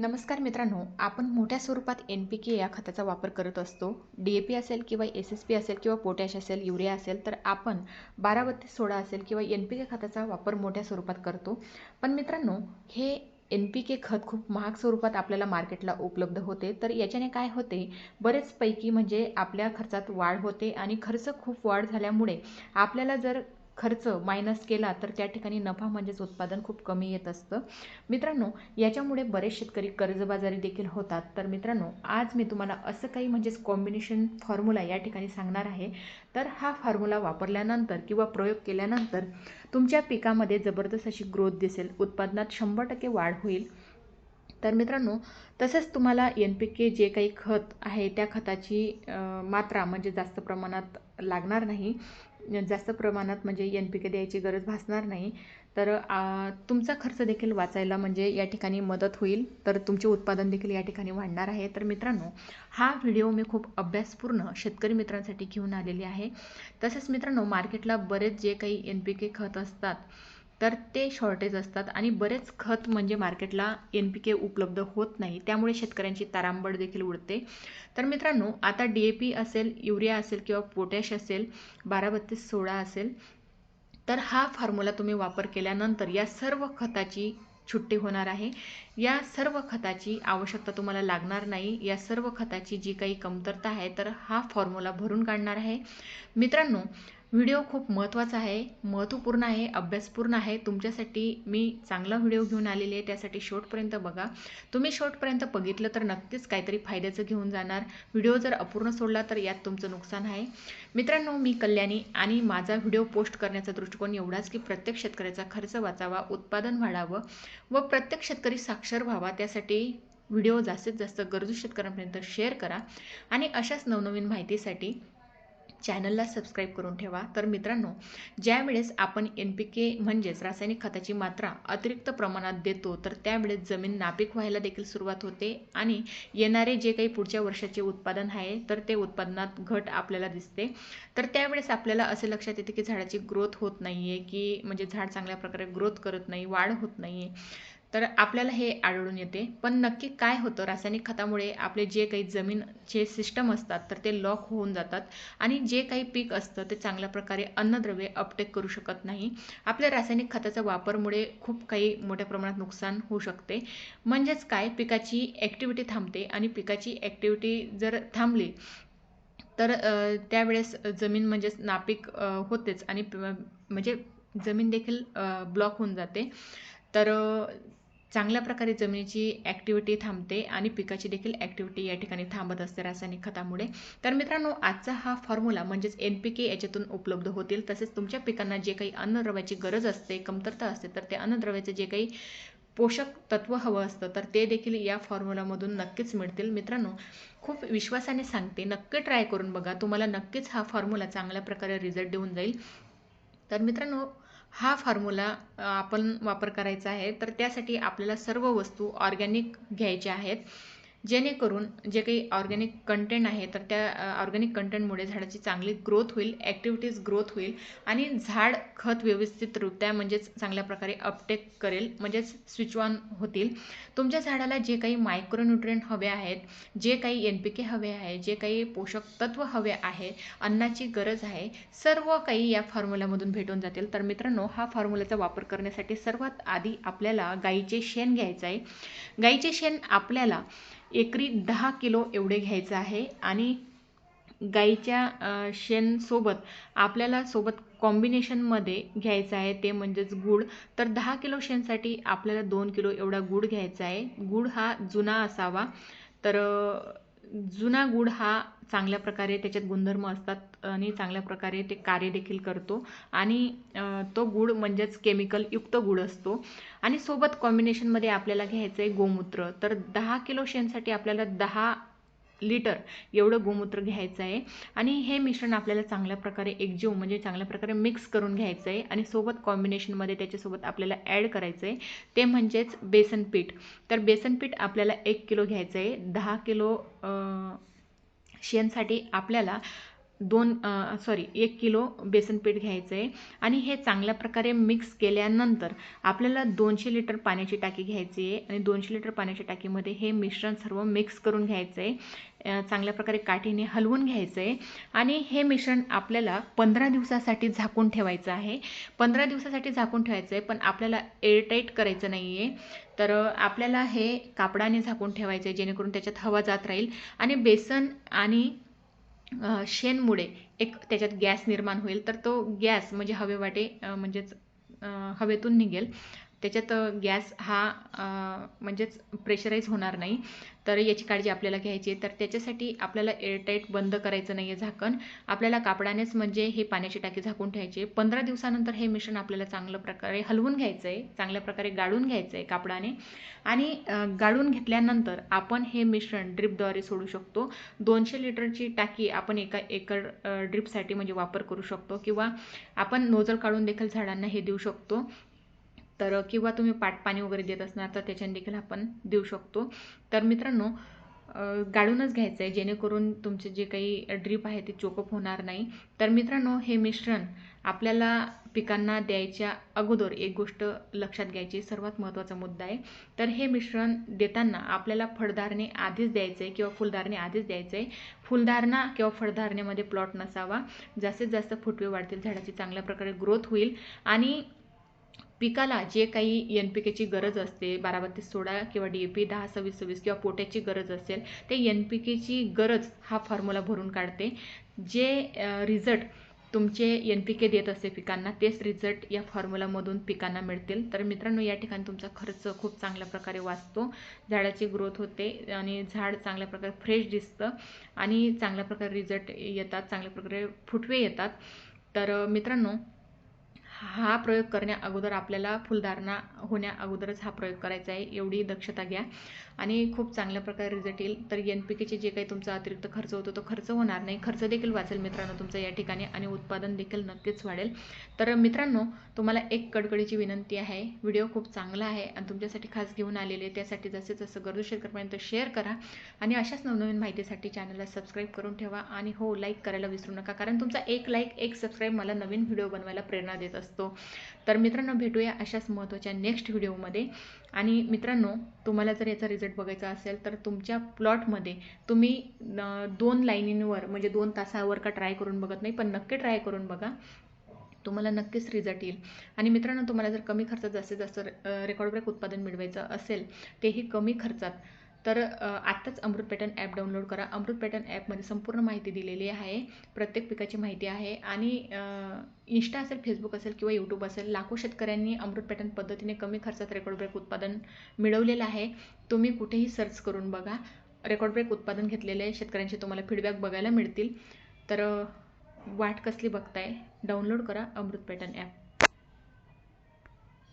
नमस्कार मित्रांनो आपण मोठ्या स्वरूपात एन पी के या खताचा वापर करत असतो. डी ए पी असेल किंवा एस एस पी असेल किंवा पोटॅश असेल युरिया असेल तर आपण बारा बत्तीस सोळा असेल किंवा एन पी के खताचा वापर मोठ्या स्वरूपात करतो. पण मित्रांनो हे एन पी के खत खूप महाग स्वरूपात आपल्याला मार्केटला उपलब्ध होते. तर याच्याने काय होते? बरेचपैकी म्हणजे आपल्या खर्चात वाढ होते आणि खर्च खूप वाढ झाल्यामुळे आपल्याला जर खर्च मायनस केला तर त्या ठिकाणी नफा म्हणजेच उत्पादन खूप कमी येत असतं. मित्रांनो याच्यामुळे बरेच शेतकरी कर्जबाजारी देखील होतात. तर मित्रांनो आज मी तुम्हाला असं काही म्हणजेच कॉम्बिनेशन फॉर्म्युला या ठिकाणी सांगणार आहे. तर हा फॉर्म्युला वापरल्यानंतर किंवा प्रयोग केल्यानंतर तुमच्या पिकामध्ये जबरदस्त अशी ग्रोथ दिसेल. उत्पादनात शंभर टक्के वाढ होईल. तर मित्रांनो तसंच तुम्हाला एन पी के जे काही खत आहे त्या खताची मात्रा म्हणजे जास्त प्रमाणात लागणार नाही. जास्त प्रमाणात म्हणजे एन पी के द्यायची गरज भासणार नाही. तर तुमचा खर्च देखील वाचायला म्हणजे या ठिकाणी मदत होईल. तर तुमचे उत्पादन देखील या ठिकाणी वाढणार आहे. तर मित्रांनो हा व्हिडिओ मी खूप अभ्यासपूर्ण शेतकरी मित्रांसाठी घेऊन आलेली आहे. तसेच मित्रांनो मार्केटला बरेच जे काही एन पी के खत असतात तर ते शॉर्टेज असतात आणि बरेच खत म्हणजे मार्केटला एन पी के उपलब्ध होत नाही. त्यामुळे शेतकऱ्यांची तारांबळ देखील उडते. तर मित्रांनो आता डी ए पी असेल युरिया असेल किंवा पोटॅश असेल बारा बत्तीस सोळा असेल तर हा फॉर्म्युला तुम्ही वापर केल्यानंतर या सर्व खताची छुट्टी होणार आहे. या सर्व खताची आवश्यकता तुम्हाला लागणार नाही. या सर्व खताची जी काही कमतरता आहे तर हा फॉर्म्युला भरून काढणार आहे. मित्रांनो व्हिडिओ खूप महत्त्वाचा आहे महत्त्वपूर्ण आहे अभ्यासपूर्ण आहे. तुमच्यासाठी मी चांगला व्हिडिओ घेऊन आलेले आहे त्यासाठी शेवटपर्यंत बघा. तुम्ही शेवटपर्यंत बघितलं तर नक्कीच काहीतरी फायद्याचं घेऊन जाणार. व्हिडिओ जर अपूर्ण सोडला तर यात तुमचं नुकसान आहे. मित्रांनो मी कल्याणी आणि माझा व्हिडिओ पोस्ट करण्याचा दृष्टिकोन एवढाच की प्रत्येक शेतकऱ्याचा खर्च वाचावा उत्पादन वाढावं व प्रत्येक शेतकरी साक्षर व्हावा. त्यासाठी व्हिडिओ जास्तीत जास्त गरजू शेतकऱ्यांपर्यंत शेअर करा आणि अशाच नवनवीन माहितीसाठी चॅनलला सबस्क्राईब करून ठेवा. तर मित्रांनो ज्यावेळेस आपण एन पी के म्हणजेच रासायनिक खताची मात्रा अतिरिक्त प्रमाणात देतो तर त्यावेळेस जमीन नापीक व्हायला देखील सुरुवात होते आणि येणारे जे काही पुढच्या वर्षाचे उत्पादन आहे तर ते उत्पादनात घट आपल्याला दिसते. तर त्यावेळेस आपल्याला असे लक्षात येते की झाडाची ग्रोथ होत नाही आहे की म्हणजे झाड चांगल्या प्रकारे ग्रोथ करत नाही वाढ होत नाही आहे तर आपल्याला हे आढळून येते. पण नक्की काय होतं? रासायनिक खतामुळे आपले जे काही जमीनचे सिस्टम असतात तर ते लॉक होऊन जातात. आणि जे काही पीक असतं ते चांगल्या प्रकारे अन्नद्रव्ये अपटेक करू शकत नाही. आपल्या रासायनिक खताचा वापरमुळे खूप काही मोठ्या प्रमाणात नुकसान होऊ शकते. म्हणजेच काय? पिकाची ॲक्टिव्हिटी थांबते आणि पिकाची ॲक्टिव्हिटी जर थांबली तर त्यावेळेस जमीन म्हणजेच नापीक होतेच आणि म्हणजे जमीन देखील ब्लॉक होऊन जाते. तर चांगल्या प्रकारे जमिनीची ॲक्टिव्हिटी थांबते आणि पिकाची देखील ॲक्टिव्हिटी या ठिकाणी थांबत असते रासायनिक खतामुळे. तर मित्रांनो आजचा हा फॉर्म्युला म्हणजेच एन पी के याच्यातून उपलब्ध होतील. तसेच तुमच्या पिकांना जे काही अन्नद्रव्याची गरज असते कमतरता असते तर ते अन्नद्रव्याचे जे काही पोषक तत्व हवं असतं तर ते देखील या फॉर्म्युलामधून नक्कीच मिळतील. मित्रांनो खूप विश्वासाने सांगते नक्की ट्राय करून बघा. तुम्हाला नक्कीच हा फॉर्म्युला चांगल्या प्रकारे रिझल्ट देऊन जाईल. तर मित्रांनो हा फॉर्म्युला आपण वापर करायचा आहे. तर त्यासाठी आपल्याला सर्व वस्तू ऑर्गॅनिक घ्यायच्या आहेत. जेणेकरून जे काही ऑर्गॅनिक कंटेंट आहे तर त्या ऑर्गॅनिक कंटेंटमुळे झाडाची चांगली ग्रोथ होईल ॲक्टिव्हिटीज ग्रोथ होईल आणि झाड खत व्यवस्थितरित्या म्हणजेच चांगल्या प्रकारे अपटेक करेल म्हणजेच स्विच ऑन होतील. तुमच्या झाडाला जे काही मायक्रोन्युट्रियंट हवे आहेत जे काही एन पी के हवे आहे जे काही पोषक तत्व हवे आहे अन्नाची गरज आहे सर्व काही या फॉर्म्युल्यामधून भेटून जातील. तर मित्रांनो हा फॉर्म्युलाचा वापर करण्यासाठी सर्वात आधी आपल्याला गाईचे शेण घ्यायचं आहे. गाईचे शेण आपल्याला एकरी दहा किलो एवढे घ्यायचं आहे. आणि गाईच्या शेणसोबत आपल्याला सोबत कॉम्बिनेशनमध्ये घ्यायचं आहे ते म्हणजेच गूळ. तर दहा किलो शेणसाठी आपल्याला दोन किलो एवढा गूळ घ्यायचा आहे. गूळ हा जुना असावा. तर जुना गूळ हा चांगल्या प्रकारे त्याच्यात गुणधर्म असतात आणि चांगल्या प्रकारे ते कार्य देखील करतो. आणि तो गूळ म्हणजेच केमिकल युक्त गूळ असतो. आणि सोबत कॉम्बिनेशनमध्ये आपल्याला घ्यायचं आहे गोमूत्र. तर दहा किलो शेणसाठी आपल्याला दहा लिटर एवढं गोमूत्र घ्यायचं आहे आणि हे मिश्रण आपल्याला चांगल्या प्रकारे एकजीव म्हणजे चांगल्या प्रकारे मिक्स करून घ्यायचं आहे आणि सोबत कॉम्बिनेशनमध्ये त्याच्यासोबत आपल्याला ॲड करायचं आहे ते म्हणजेच बेसन पीठ. तर बेसन पीठ आपल्याला एक किलो घ्यायचं आहे दहा किलो शेणसाठी आपल्याला दोन सॉरी एक किलो बेसन पीठ घ्यायचं आहे आणि हे चांगल्या प्रकारे मिक्स केल्यानंतर आपल्याला दोनशे लिटर पाण्याची टाकी घ्यायची आहे आणि दोनशे लिटर पाण्याच्या टाकीमध्ये हे मिश्रण सर्व मिक्स करून घ्यायचं आहे चांगल्या प्रकारे काठीने हलवून घ्यायचं आहे आणि हे मिश्रण आपल्याला पंधरा दिवसासाठी झाकून ठेवायचं आहे. पंधरा दिवसासाठी झाकून ठेवायचं आहे पण आपल्याला एअरटाईट करायचं नाही आहे तर आपल्याला हे कापडाने झाकून ठेवायचं आहे जेणेकरून त्याच्यात हवा जात राहील. आणि बेसन आणि शेणमुळे एक त्याच्यात गॅस निर्माण होईल. तर तो गॅस म्हणजे हवेवाटे म्हणजेच हवेतून निघेल. त्याच्यात गॅस हा म्हणजेच प्रेशराईज होणार नाही. तर याची काळजी आपल्याला घ्यायची आहे. तर त्याच्यासाठी आपल्याला एअरटाईट बंद करायचं नाही आहे झाकण. आपल्याला कापडानेच म्हणजे हे पाण्याची टाकी झाकून ठेवायची पंधरा दिवसानंतर हे मिश्रण आपल्याला चांगल्या प्रकारे हलवून घ्यायचं आहे चांगल्या प्रकारे गाळून घ्यायचं आहे कापडाने. आणि गाळून घेतल्यानंतर आपण हे मिश्रण ड्रिपद्वारे सोडू शकतो. दोनशे लिटरची टाकी आपण एका एकर ड्रिपसाठी म्हणजे वापर करू शकतो. किंवा आपण नोजल काढून देखील झाडांना हे देऊ शकतो. तर किंवा तुम्ही पाटपाणी वगैरे देत असणार तर त्याच्याने देखील आपण देऊ शकतो. तर मित्रांनो गाळूनच घ्यायचं आहे जेणेकरून तुमचे जे काही ड्रीप आहे ते चोकअप होणार नाही. तर मित्रांनो हे मिश्रण आपल्याला पिकांना द्यायच्या अगोदर एक गोष्ट लक्षात घ्यायची सर्वात महत्त्वाचा मुद्दा आहे. तर हे मिश्रण देताना आपल्याला फळधारणे आधीच द्यायचं आहे किंवा फुलधारणे आधीच द्यायचं आहे फुलधारणा किंवा फळधारणेमध्ये प्लॉट नसावा. जास्तीत जास्त फुटवे वाढतील झाडाची चांगल्या प्रकारे ग्रोथ होईल आणि पिकाला जे काही एन पी केची गरज असते बारा बत्तीस सोळा किंवा डी ए पी दहा सव्वीस सव्वीस किंवा पोट्याची गरज असेल ते एन पी केची गरज हा फॉर्म्युला भरून काढते. जे रिझल्ट तुमचे एन पी के देत असते पिकांना तेच रिझल्ट या फॉर्म्युलामधून पिकांना मिळतील. तर मित्रांनो या ठिकाणी तुमचा खर्च खूप चांगल्या प्रकारे वाचतो. झाडाची ग्रोथ होते आणि झाड चांगल्या प्रकारे फ्रेश दिसतं आणि चांगल्या प्रकारे रिझल्ट येतात चांगल्या प्रकारे फुटवे येतात. तर मित्रांनो हा प्रयोग करण्या अगोदर आपल्याला फुलधारणा होण्या अगोदरच हा प्रयोग करायचा आहे. एवढी दक्षता घ्या. आणि खूप चांगल्या प्रकारे रिझल्ट येईल. तर एन पी केचे जे काही तुमचा अतिरिक्त खर्च होतो तो खर्च होणार नाही. खर्च देखील वाचेल मित्रांनो तुमचा या ठिकाणी आणि उत्पादन देखील नक्कीच वाढेल. तर मित्रांनो तुम्हाला एक कडकडीची विनंती आहे. व्हिडिओ खूप चांगला आहे आणि तुमच्यासाठी खास घेऊन आलेले त्यासाठी जसे जसं गरजू शेतकऱ्यांपर्यंत शेअर करा आणि अशाच नवनवीन माहितीसाठी चॅनलला सबस्क्राईब करून ठेवा. आणि हो लाईक करायला विसरू नका. कारण तुमचा एक लाईक एक सबस्क्राईब मला नवीन व्हिडिओ बनवायला प्रेरणा देत असतो. तर मित्रांनो भेटूया अशाच महत्त्वाच्या नेक्स्ट व्हिडिओमध्ये आणि मित्रांनो तुम्हाला जर याचा रिझल्ट बघायचा असेल तर तुमच्या प्लॉटमध्ये तुम्ही दोन लाईनींवर म्हणजे दोन तासावर का ट्राय करून बघत नाही पण नक्की ट्राय करून बघा. तुम्हाला नक्कीच रिझल्ट येईल. आणि मित्रांनो तुम्हाला जर कमी खर्चात जास्तीत जास्त रेकॉर्ड ब्रेक उत्पादन मिळवायचं असेल तेही कमी खर्चात. तर आत्ताच अमृत पॅटर्न ॲप डाउनलोड करा. अमृत पॅटर्न ॲपमध्ये संपूर्ण माहिती दिलेली आहे. प्रत्येक पिकाची माहिती आहे. आणि इन्स्टा असेल फेसबुक असेल किंवा यूट्यूब असेल लाखो शेतकऱ्यांनी अमृत पॅटर्न पद्धतीने कमी खर्चात रेकॉर्ड ब्रेक उत्पादन मिळवलेलं आहे. तुम्ही कुठेही सर्च करून बघा. रेकॉर्ड ब्रेक उत्पादन घेतलेले शेतकऱ्यांचे तुम्हाला फीडबॅक बघायला मिळतील. तर वाट कसली बघताय? डाउनलोड करा अमृत पॅटर्न ॲप.